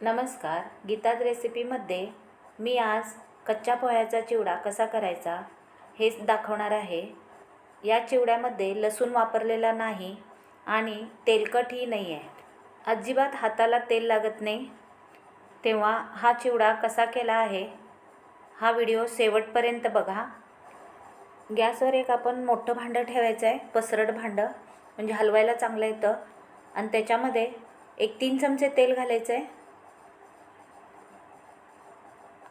नमस्कार गीतात रेसिपीमध्ये मी आज कच्च्या पोह्याचा चिवडा कसा करायचा हेच दाखवणार आहे. या चिवड्यामध्ये लसूण वापरलेला नाही आणि तेलकटही नाही आहे अजिबात हाताला तेल लागत नाही. तेव्हा हा चिवडा कसा केला आहे हा व्हिडिओ शेवटपर्यंत बघा. गॅसवर एक आपण मोठं भांडं ठेवायचं आहे पसरट भांडं म्हणजे हलवायला चांगलं येतं. आणि त्याच्यामध्ये एक तीन चमचे तेल घालायचं आहे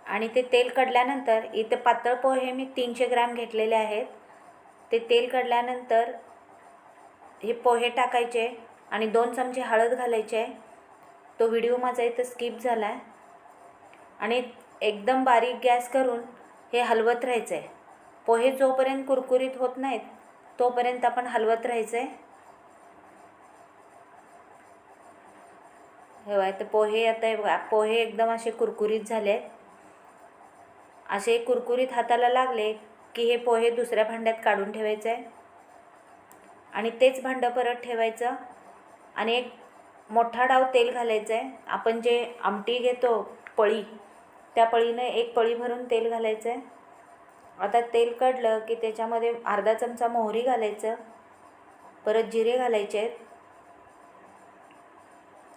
आणि ते तेल कढल्यानंतर इथे पातळ पोहे मी तीनशे ग्रॅम घेतलेले आहेत. ते तेल कढल्यानंतर हे पोहे टाकायचे आणि दोन चमचे हळद घालायचे. तो व्हिडिओ माझा इथं स्किप झाला आहे आणि एकदम बारीक गॅस करून हे हलवत राहायचं आहे पोहे जोपर्यंत कुरकुरीत होत नाहीत तोपर्यंत आपण हलवत राहायचं आहे हे बघा ते पोहे आता पोहे एकदम असे कुरकुरीत झाले आहेत असे कुरकुरीत हाताला लागले की हे पोहे दुसऱ्या भांड्यात काढून ठेवायचं. आहे आणि तेच भांडं परत ठेवायचं. आणि एक मोठा डाव तेल घालायचं. आहे आपण जे आमटी घेतो पळी त्या पळीनं एक पळी भरून तेल घालायचं. आहे आता तेल कढलं की त्याच्यामध्ये अर्धा चमचा मोहरी घालायचं. परत जिरे घालायचे. आहेत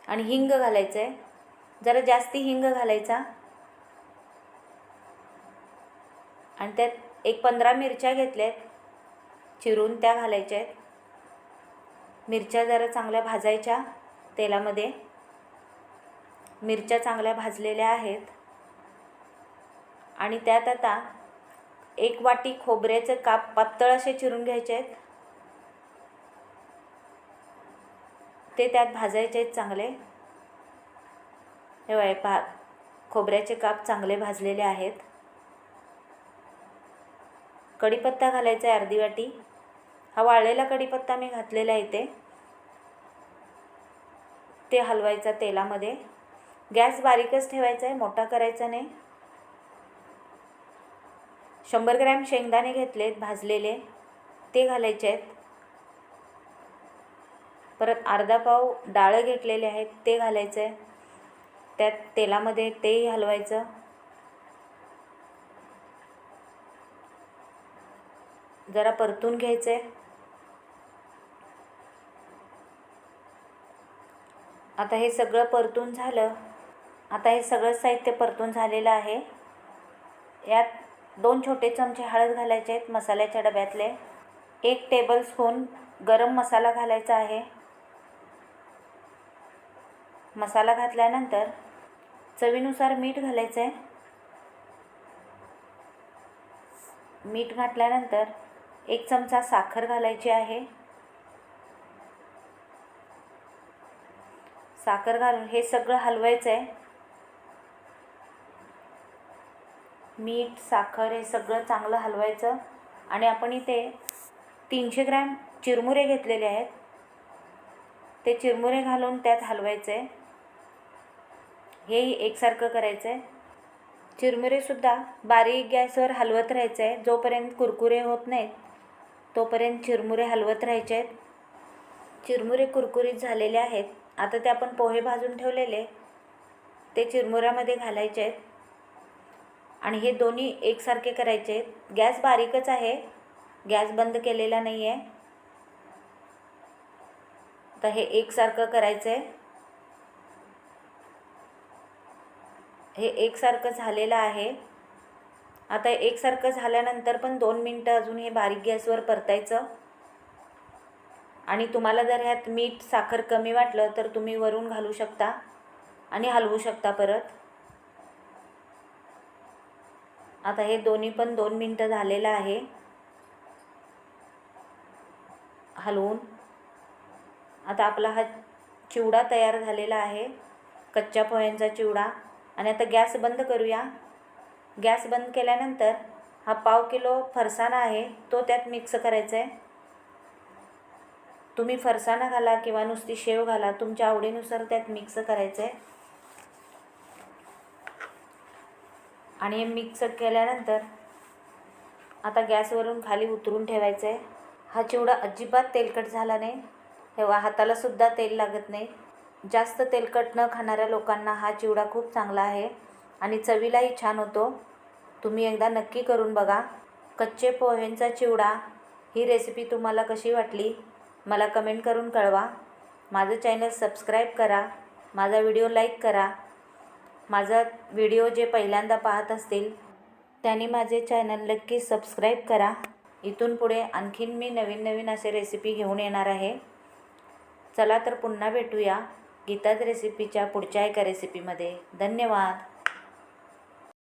आणि हिंग घालायचं. आहे जरा जास्ती हिंग घालायचा. आणि त्यात एक पंधरा मिरच्या घेतल्यात. चिरून त्या घालायच्या आहेत. मिरच्या जरा चांगल्या भाजायच्या तेलामध्ये. मिरच्या चांगल्या भाजलेल्या आहेत. आणि त्यात आता एक वाटी खोबऱ्याचं काप पातळ असे चिरून घ्यायचे आहेत. ते त्यात भाजायचे आहेत चांगले. हे बघा, खोबऱ्याचे काप चांगले भाजलेले आहेत. कढीपत्ता घालायचा आहे अर्धी वाटी. हा वाळलेला कढीपत्ता मी घातलेला आहे इथे. ते हलवायचा तेलामध्ये. गॅस बारीकच ठेवायचा आहे मोठा करायचा नाही. शंभर ग्रॅम शेंगदाणे घेतलेत भाजलेले. ते घालायचे आहेत. परत अर्धा पाव डाळं घेतलेले आहेत ते घालायचं आहे. त्यात तेलामध्ये तेही हलवायचं. जरा परतून घ्यायचं आहे आता हे सगळं परतून झालं. आता हे सगळं साहित्य परतून झालेलं आहे. यात दोन छोटे चमचे हळद घालायचे आहेत मसाल्याच्या डब्यातले. एक टेबलस्पून गरम मसाला घालायचा आहे. मसाला घातल्यानंतर चवीनुसार मीठ घालायचं आहे मीठ घातल्यानंतर एक चमचा साखर घालायची आहे. साखर घालून हे सगळं हलवायचं आहे मीठ साखर हे सगळं चांगलं हलवायचं. आणि आपण इथे तीनशे ग्रॅम चिरमुरे घेतलेले आहेत. ते चिरमुरे घालून त्यात हलवायचं आहे हेही एकसारखं करायचं आहे चिरमुरेसुद्धा बारीक गॅसवर हलवत राहायचं आहे जोपर्यंत कुरकुरे होत नाहीत तोपर्यंत चिरमुरे हलवत राहायचे आहेत चिरमुरे कुरकुरीत झालेले आहेत. आता ते आपण पोहे भाजून ठेवलेले ते चिरमुऱ्यामध्ये घालायचे आहेत आणि हे दोन्ही एकसारखे करायचे. आहेत गॅस बारीकच आहे. गॅस बंद केलेला नाही आहे तर हे एकसारखं करायचं आहे हे एकसारखं झालेलं आहे. आता एकसारखं झाल्यानंतर पण दोन मिनटं अजून हे बारीक गॅसवर परतायचं. आणि तुम्हाला जर ह्यात मीठ साखर कमी वाटलं तर तुम्ही वरून घालू शकता आणि हलवू शकता परत. आता हे दोन्ही पण दोन मिनटं झालेलं आहे. हलवून. आता आपला हा चिवडा तयार झालेला आहे. कच्च्या पोह्यांचा चिवडा. आणि आता गॅस बंद करूया. गॅस बंद केल्यानंतर हा पाव किलो फरसाणा आहे तो त्यात मिक्स करायचा आहे तुम्ही फरसाणा घाला किंवा नुसती शेव घाला तुमच्या आवडीनुसार त्यात मिक्स करायचं आहे आणि हे मिक्स केल्यानंतर आता गॅसवरून खाली उतरून ठेवायचं आहे हा चिवडा अजिबात तेलकट झाला नाही. तेव्हा हातालासुद्धा तेल लागत नाही. जास्त तेलकट न खाणाऱ्या लोकांना हा चिवडा खूप चांगला आहे. आणि चवीलाही छान होतो. तुम्ही एकदा नक्की करून बघा. कच्चे पोह्यांचा चिवडा ही रेसिपी तुम्हाला कशी वाटली मला कमेंट करून कळवा. माझं चॅनल सबस्क्राईब करा. माझा व्हिडिओ लाईक करा. माझा व्हिडिओ जे पहिल्यांदा पाहत असतील त्यांनी माझे चॅनल नक्की सबस्क्राईब करा. इथून पुढे आणखीन मी नवीन नवीन असे रेसिपी घेऊन येणार आहे. चला तर पुन्हा भेटूया गीताज रेसिपीच्या पुढच्या एका रेसिपीमध्ये धन्यवाद.